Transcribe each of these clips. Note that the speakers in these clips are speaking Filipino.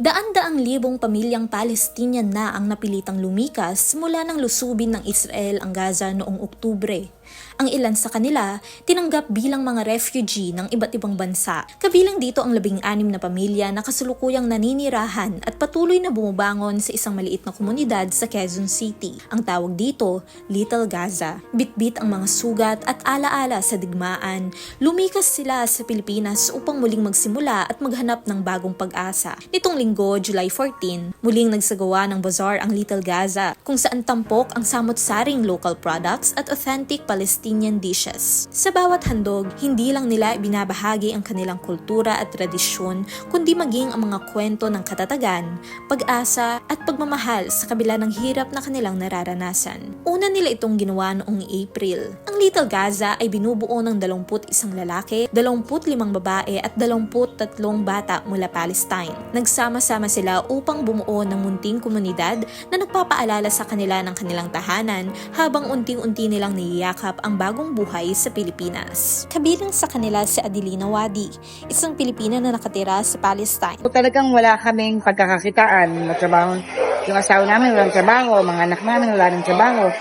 Daan-daang libong pamilyang Palestinian na ang napilitang lumikas mula ng lusubin ng Israel ang Gaza noong Oktubre. Ang ilan sa kanila tinanggap bilang mga refugee ng iba't ibang bansa. Kabilang dito ang labing-anim na pamilya na kasulukuyang naninirahan at patuloy na bumubangon sa isang maliit na komunidad sa Quezon City. Ang tawag dito, Little Gaza. Bitbit ang mga sugat at alaala sa digmaan. Lumikas sila sa Pilipinas upang muling magsimula at maghanap ng bagong pag-asa. Nitong linggo, July 14, muling nagsagawa ng bazaar ang Little Gaza kung saan tampok ang samot-saring local products at authentic Palestinian dishes. Sa bawat handog, hindi lang nila binabahagi ang kanilang kultura at tradisyon, kundi maging ang mga kwento ng katatagan, pag-asa at pagmamahal sa kabila ng hirap na kanilang nararanasan. Una nila itong ginawa noong April. Little Gaza ay binubuo ng 21 lalaki, 25 babae at 23 bata mula Palestine. Nagsama-sama sila upang bumuo ng munting komunidad na nagpapaalala sa kanila ng kanilang tahanan habang unti-unti nilang niyayakap ang bagong buhay sa Pilipinas. Kabilang sa kanila si Adelina Wadi, isang Pilipina na nakatira sa Palestine. Talagang wala kaming pagkakakitaan. Matrabaho. Yung asawa namin walang trabaho, mga anak namin wala rin trabaho.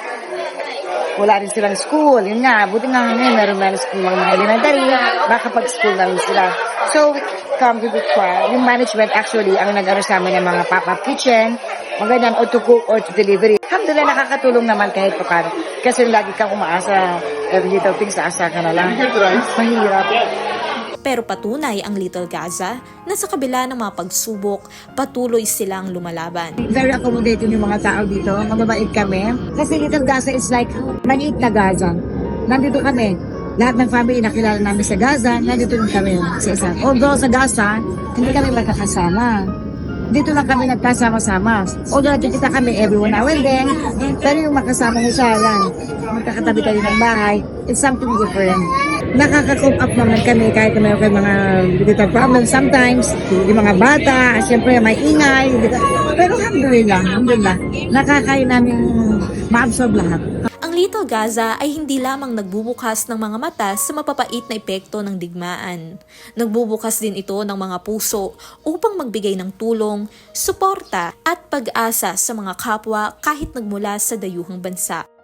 Wala rin silang school. Yun nga, buti nga ngayon meron meron school mga mga elementary, makapag-school na rin sila. So, come to the point, yung management actually ang nag-ano sa amin ng mga pop-up kitchen, magandang or to cook or to delivery. Alhamdulillah, nakakatulong naman kahit pa paano. Kasi lagi kang umaasa, every little things, aasa ka na lang. Mahirap. Pero patunay ang Little Gaza na sa kabila ng mga pagsubok, patuloy silang lumalaban. very accommodating yung mga tao dito. Mababait kami. Kasi Little Gaza is like maliit na Gaza. Nandito kami. Lahat ng family na kilala namin sa Gaza, nandito rin kami sa isa. Although sa Gaza, hindi kami magkakasama. Dito lang kami nagkasama-sama. Although nakikita kami everyone now and then, pero yung makasama mo siya lang, magkakatabi tayo ng bahay, it's something different. Nakaka-cope up naman kami kahit na kayong mga little problems sometimes. Yung mga bata, siyempre may ingay. Pero alhamdulillah, alhamdulillah, nakakaya namin ma-absorb lahat. Ang Little Gaza ay hindi lamang nagbubukas ng mga mata sa mapapait na epekto ng digmaan. Nagbubukas din ito ng mga puso upang magbigay ng tulong, suporta at pag-asa sa mga kapwa kahit nagmula sa dayuhang bansa.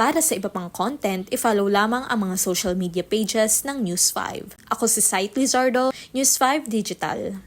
Para sa iba pang content, i-follow lamang ang mga social media pages ng News 5. Ako si Site Lizardo, News 5 Digital.